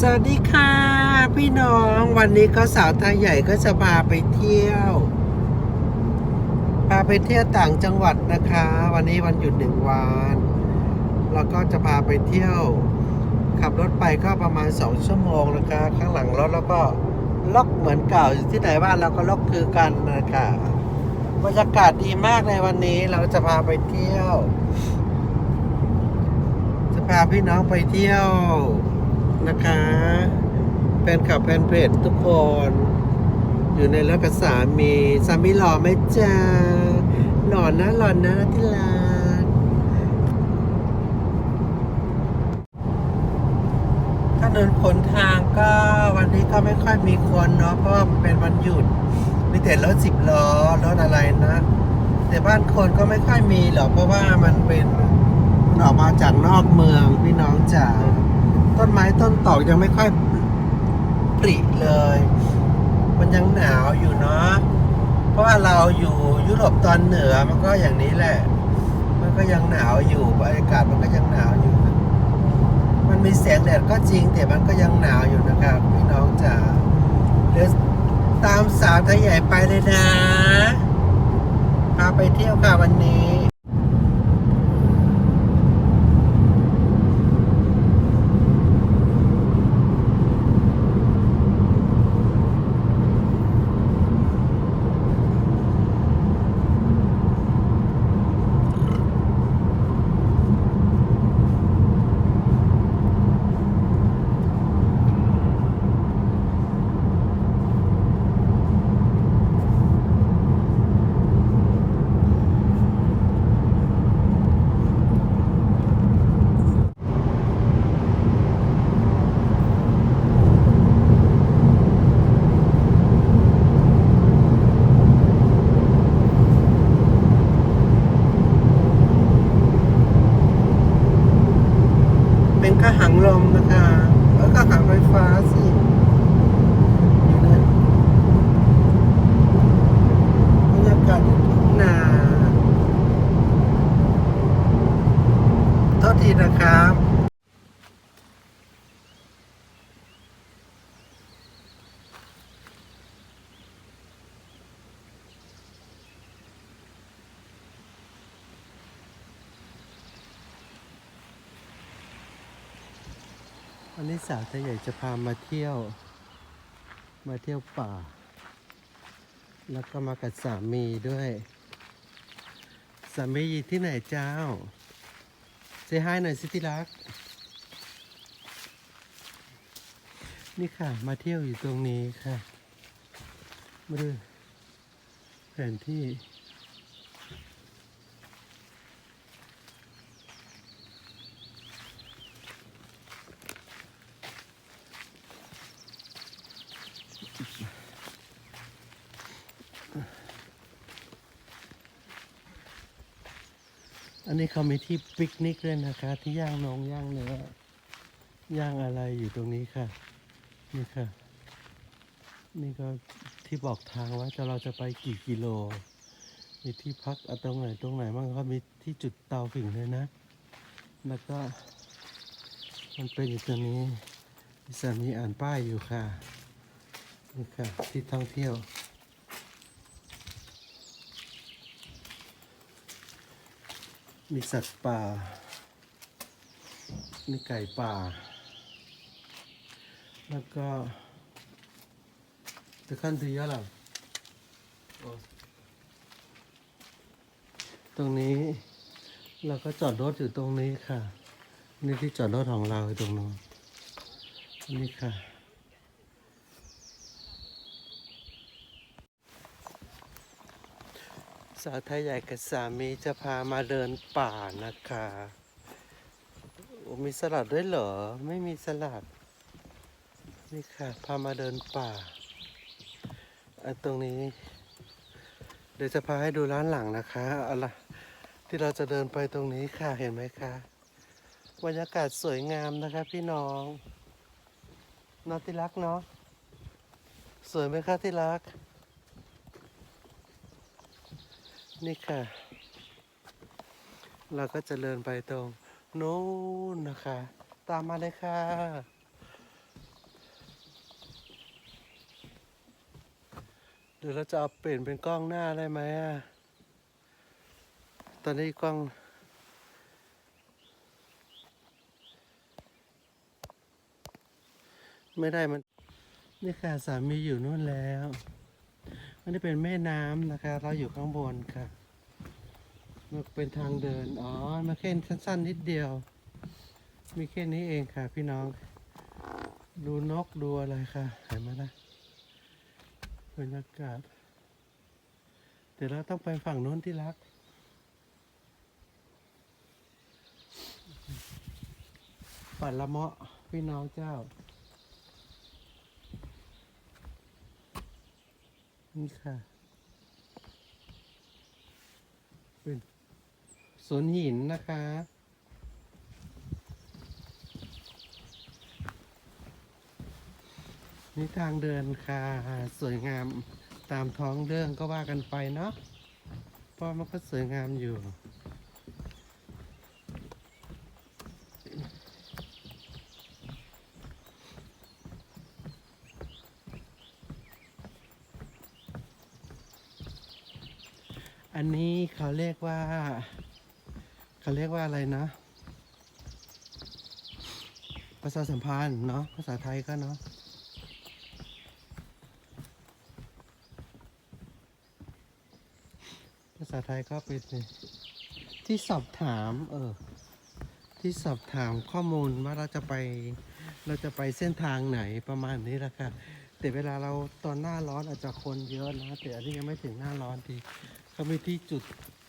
สวัสดีค่ะ พี่น้องวันนี้ก็สาวไทยใหญ่ก็จะพาไปเที่ยว พาไปเที่ยวต่างจังหวัดนะคะ วันนี้วันหยุดหนึ่งวันแล้วก็จะพาไปเที่ยว ขับรถไปก็ประมาณสองชั่วโมงนะคะ ข้างหลังรถแล้วก็ล็อกเหมือนเก่าอยู่ที่ไหนบ้านเราก็ล็อกคือกันนะคะบรรยากาศดีมากในวันนี้เราจะพาไปเที่ยว จะพาพี่น้องไปเที่ยว นะคะ แฟนคลับแฟนเพจทุกคน อยู่ในรถกับสามีสามีหล่อไหมจ๊ะหล่อนะหล่อนะที่รักถนนขนทางก็วันนี้ก็ไม่ค่อยมีคนเนาะเพราะว่าเป็นวันหยุดมีแต่รถสิบล้อรถอะไรนะ แต่บ้านคนก็ไม่ค่อยมีหรอกเพราะว่ามันเป็นออกมาจากนอกเมืองพี่น้องจ๋า ต้นไม้ต้นตอกยังไม่ค่อยปริเลย มันยังหนาวอยู่เนาะเพราะว่าเราอยู่ยุโรปตอนเหนือมันก็อย่างนี้แหละ มันก็ยังหนาวอยู่บรรยากาศมันก็ยังหนาวอยู่นะมันมีแสงแดดก็จริง แต่มันก็ยังหนาวอยู่นะครับพี่น้องจ๋าเดี๋ยวตามสาวไทยใหญ่ไปเลยนะพาไปเที่ยวค่ะวันนี้ ลมนะคะ แล้วก็หังไฟฟ้าสิอยู่นั่นบรรยากาศอยู่ทุ่งนาโทษทีนะครับ วันนี้สาวไทยใหญ่จะพามาเที่ยว มาเที่ยวป่า แล้วก็มากับสามีด้วย สามีอยู่ที่ไหนเจ้าเซฮายหน่อยสิที่รัก นี่ค่ะ มาเที่ยวอยู่ตรงนี้ค่ะมาดูแผนที่ อันนี้เขามีที่ปิกนิกด้วยนะคะ ที่ย่างนองย่างเนื้อย่างอะไรอยู่ตรงนี้ค่ะ นี่ค่ะ นี่ก็ที่บอกทางว่าจะเราจะไปกี่กิโล มีที่พักอตรงไหนตรงไหนบ้างก็มีที่จุดเตาผิงเลยนะ แล้วก็ มันเป็นอยู่ตรงนี้มีสามีอ่านป้ายอยู่ค่ะ นี่ค่ะ ที่ท่องเที่ยว มีสัตว์ป่า มีไก่ป่า แล้วก็จะขั้นทียอะหรอตรงนี้เราก็จอดรถอยู่ตรงนี้ค่ะ นี่ที่จอดรถของเราอยู่ตรงนู้นนี่ค่ะ สาวไทยใหญ่กับสามีจะพามาเดินป่านะคะโอ้มีสลัดด้วยเหรอ ไม่มีสลัด นี่ค่ะ พามาเดินป่าอันตรงนี้ เดี๋ยวจะพาให้ดูร้านหลังนะคะเอาล่ะที่เราจะเดินไปตรงนี้ค่ะ เห็นไหมคะ บรรยากาศสวยงามนะคะพี่น้องนอที่รักเนาะ สวยไหมคะที่รัก นี่ค่ะ เราก็จะเดินไปตรงโน้นนะคะ ตามมาเลยค่ะ เดี๋ยวเราจะเอาเปลี่ยนเป็นกล้องหน้าได้ไหมอะ ตอนนี้กล้องไม่ได้มัน นี่ค่ะสามีอยู่นู่นแล้ว อันนี้เป็นแม่น้ำนะคะ เราอยู่ข้างบนค่ะ มันเป็นทางเดิน อ๋อมาแค่สั้นๆนิดเดียว มีแค่นี้เองค่ะ พี่น้อง ดูนกดูอะไรค่ะเห็นไหมล่ะบรรยากาศเดี๋ยวเราต้องไปฝั่งโน้นที่รัก ปัดละเมาะพี่น้องเจ้า นี่ค่ะ เป็นสวนหินนะคะ นี่ทางเดินค่ะ สวยงามตามท้องเรื่องก็ว่ากันไปเนาะเพราะมันก็สวยงามอยู่ อันนี้เขาเรียกว่า เขาเรียกว่าอะไรนะ ภาษาสัมพันธ์เนาะภาษาไทยก็เนาะภาษาไทยก็เป็นที่สอบถาม เออ ที่สอบถามข้อมูลว่าเราจะไป เราจะไปเส้นทางไหนประมาณนี้แหละค่ะแต่เวลาเราตอนหน้าร้อนอาจจะคนเยอะนะแต่อันนี้ยังไม่ถึงหน้าร้อนที เขามีที่จุด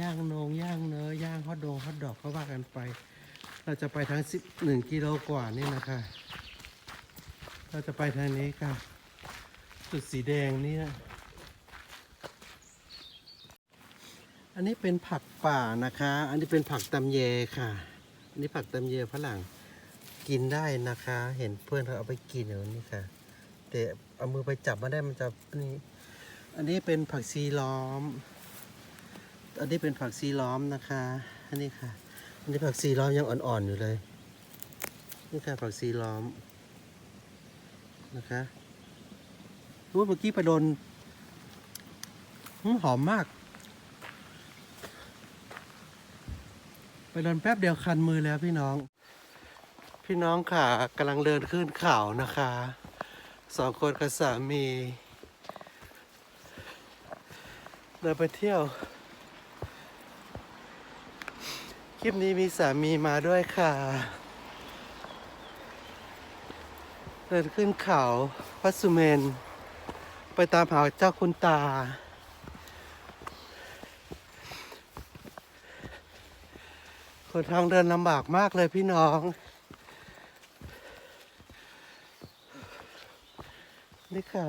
ย่างนงย่างเนื้อย่างฮอตดงฮอตดอกก็ว่ากันไป เราจะไปทั้งสิบหนึ่งกิโลกว่านี่นะคะ เราจะไปทางนี้ค่ะ จุดสีแดงนี่นะอันนี้เป็นผักป่านะคะ อันนี้เป็นผักตำเยค่ะ อันนี้ผักตำเยฝรั่งกินได้นะคะ เห็นเพื่อนเขาเอาไปกินอยู่นี่ค่ะ แต่เอามือไปจับมาได้มันจะนี่ อันนี้เป็นผักซีล้อม อันนี้เป็นผักซีล้อมนะคะ อันนี้ค่ะ อันนี้ผักซีล้อมยังอ่อนๆอยู่เลย นี่ค่ะผักซีล้อมนะคะรู้เมื่อกี้ไปโดนหอมมาก ไปเดินแป๊บเดียวคันมือแล้วพี่น้อง พี่น้องค่ะกำลังเดินขึ้นเขานะคะ สองคนกับสามีเดินไปเที่ยว ค ลิปนี้มีสามีมาด้วยค่ะ เดินขึ้นเขาพัสุเมน ไปตามหาเจ้าคุณตา คนทางเดินลำบากมากเลยพี่น้อง นี่ค่ะ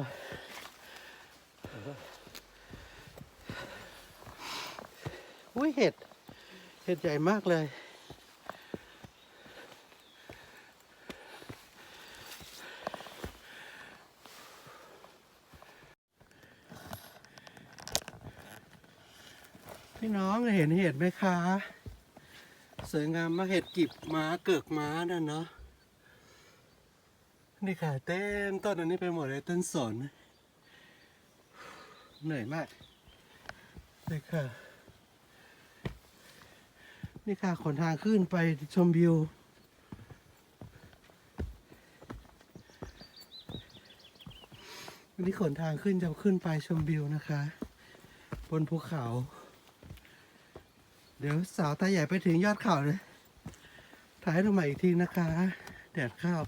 อุ้ยเห็ด เห็ดใหญ่มากเลย พี่น้องเห็นเห็ดไหมคะ สวยงามมากเห็ดกิบม้าเกือกม้านั่นเนาะนี่ค่ะเต็มต้นอันนี้ไปหมดเลยต้นสนเหนื่อยมากนี่ค่ะ นี่ค่ะขนทางขึ้นไปชมวิวนนี้ขนทางขึ้นจะขึ้นไปชมวิวนะคะ บนภูเขา เดี๋ยวสาวตาใหญ่ไปถึงยอดเขาเลยถ่ายให้ดใหม่อีกทีนะคะ แดดข้าว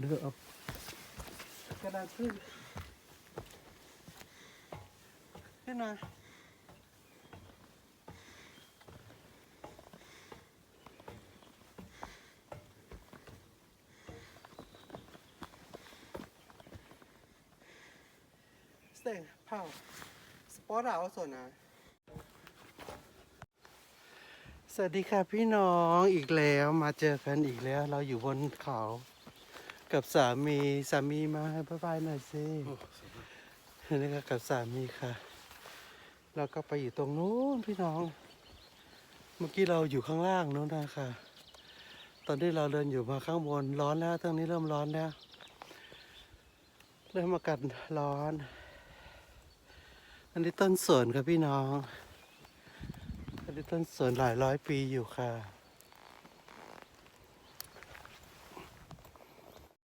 เดินเอากระดานขึ้นขึ้นมา สเต็งเผาสปอร์ตเอาส่วนนะสวัสดีค่ะพี่น้องอีกแล้วมาเจอกันอีกแล้ว เราอยู่บนเขา กับสามีสามีมาให้บายบายหน่อยสินี่ก็กับสามีค่ะ เราก็ไปอยู่ตรงนู้นพี่น้อง เมื่อกี้เราอยู่ข้างล่างนู้นนะคะตอนที่เราเดินอยู่มาข้างบนร้อนแล้วตรงนี้เริ่มร้อนแล้วเริ่มอากาศร้อน อันนี้ต้นสนครับพี่น้อง อันนี้ต้นสนหลายร้อยปีอยู่ค่ะ